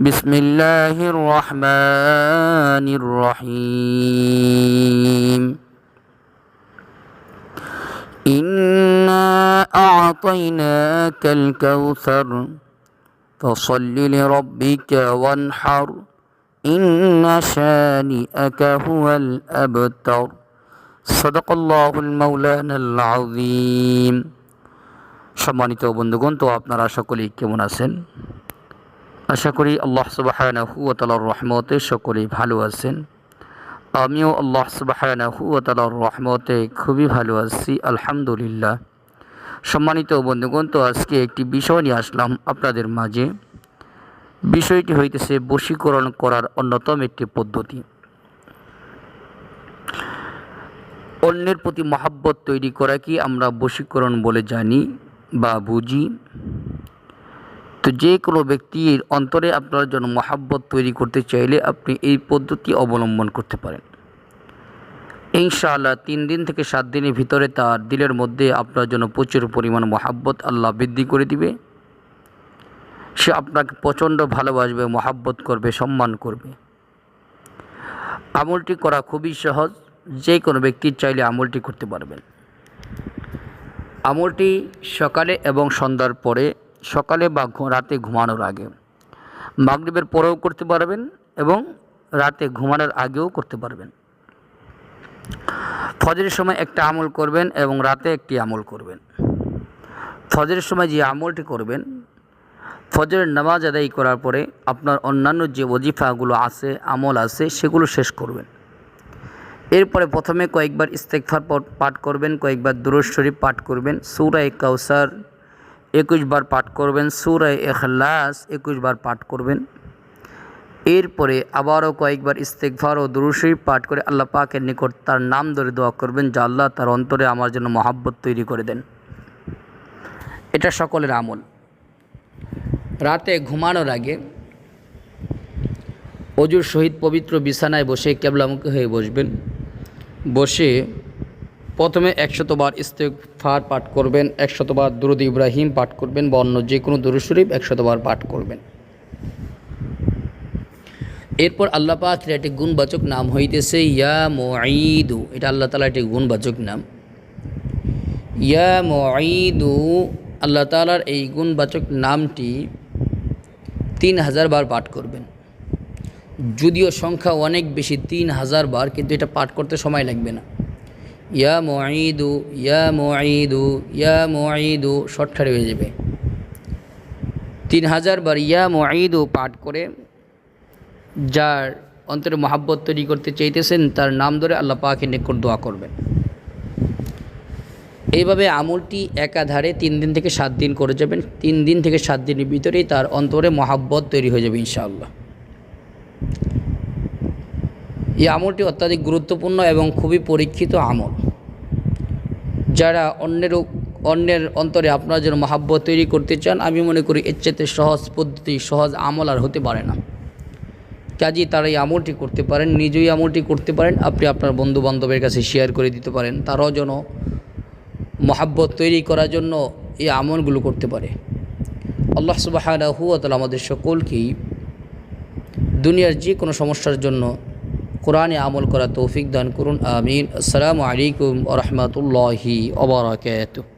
بسم الله الرحمن الرحيم إنا أعطيناك الكوثر فصل لربك وانحر إن شانئك هو الأبتر صدق الله المولانا العظيم সম্মানিত বন্ধুগণ তো আপনারা সকলেই কেমন আছেন আশা করি আল্লাহ সুবাহানাহু ও রহমতে সকলেই ভালো আছেন। আমিও আল্লাহ সুবাহানাহু ও রহমতে খুবই ভালো আছি, আলহামদুলিল্লাহ। সম্মানিত বন্ধুগণ, তো আজকে একটি বিষয় নিয়ে আসলাম আপনাদের মাঝে। বিষয়টি হইতেছে বশীকরণ করার অন্যতম একটি পদ্ধতি। অন্যের প্রতি মহাব্বত তৈরি করা কি আমরা বশীকরণ বলে জানি বা বুঝি। তো যে কোনো ব্যক্তির অন্তরে আপনার জন্য মহাব্বত তৈরি করতে চাইলে আপনি এই পদ্ধতি অবলম্বন করতে পারেন। ইনশাআল্লাহ তিন দিন থেকে সাত দিনের ভিতরে তার দিলের মধ্যে আপনার জন্য প্রচুর পরিমাণ মহাব্বত আল্লাহ বৃদ্ধি করে দিবে। সে আপনাকে প্রচণ্ড ভালোবাসবে, মহাব্বত করবে, সম্মান করবে। আমলটি করা খুবই সহজ, যে কোনো ব্যক্তি চাইলে আমলটি করতে পারবেন। আমলটি সকালে এবং সন্ধ্যার পরে সকালে বা রাতে ঘুমানোর আগে। মাগরিবের পরেও করতে পারবেন এবং রাতে ঘুমানোর আগেও করতে পারবেন। ফজরের সময় একটা আমল করবেন এবং রাতে একটি আমল করবেন। ফজরের সময় যে আমলটি করবেন, ফজরের নামাজ আদায় করার পরে আপনার অন্যান্য যে ওজিফাগুলো আছে, আমল আছে, সেগুলো শেষ করবেন। এরপরে প্রথমে কয়েকবার ইস্তেকফার পাঠ করবেন, কয়েকবার দুরুজ শরীফ পাঠ করবেন। সুরায় কাউসার একুশ বার পাঠ করবেন, সুরায় এখলাস একুশ বার পাঠ করবেন। এরপরে আবারও কয়েকবার ইস্তেকফার ও দুরুজ পাঠ করে আল্লাহ পাকের নিকট তার নাম ধরে দোয়া করবেন, যা আল্লাহ তার অন্তরে আমার জন্য মহাব্বত তৈরি করে দেন। এটা সকলের আমল। রাতে ঘুমানোর আগে অজুর সহিত পবিত্র বিছানায় বসে কেবলামুখী হয়ে বসবেন। বসে প্রথমে একশতবার ইস্তেফার পাঠ করবেন, একশতবার দুরুদ ইব্রাহিম পাঠ করবেন বা অন্য যে কোনো দুরুদ শরীফ একশতবার পাঠ করবেন। এরপর আল্লাহ পাকের একটি গুণবাচক নাম হইতেছে ইয়া মোঈদু। এটা আল্লাহ তালা একটি গুণবাচক নাম। ইয়া মোঈদু, আল্লাহ তালার এই গুণবাচক নামটি তিন হাজার বার পাঠ করবেন। যদিও সংখ্যা অনেক বেশি, তিন হাজার বার, কিন্তু এটা পাঠ করতে সময় লাগবে না। ইয়া মোঈদু ইয়া মোঈদু ইয়া মোঈদু শর্টকাট হয়ে যাবে। তিন হাজার বার ইয়া মোঈদু পাঠ করে যার অন্তরে মহাব্বত তৈরি করতে চাইতেছেন, তার নাম ধরে আল্লাহ পাকের নিকট দোয়া করবেন। এইভাবে আমলটি একাধারে তিন দিন থেকে সাত দিন করে যাবেন। তিন দিন থেকে সাত দিনের ভিতরেই তার অন্তরে মহাব্বত তৈরি হয়ে যাবে ইনশাআল্লাহ। এই আমলটি অত্যাধিক গুরুত্বপূর্ণ এবং খুবই পরীক্ষিত আমল। যারা অন্যের অন্যের অন্তরে আপনার জন্য মহাব্বত তৈরি করতে চান, আমি মনে করি এর চেয়ে সহজ পদ্ধতি, সহজ আমল আর হতে পারে না। কাজেই তারা এই আমলটি করতে পারেন, নিজেই আমলটি করতে পারেন, আপনি আপনার বন্ধু বান্ধবের কাছে শেয়ার করে দিতে পারেন। তারাও যেন মহাব্বত তৈরি করার জন্য এই আমলগুলো করতে পারে। আল্লাহ সুবাহ আমাদের সকলকেই দুনিয়ার যে কোনো সমস্যার জন্য কোরআনে আমল করা তৌফিক দান করুন আমিন। আসসালামু আলাইকুম রহমতুল্লাহি ওবরাকাতুহ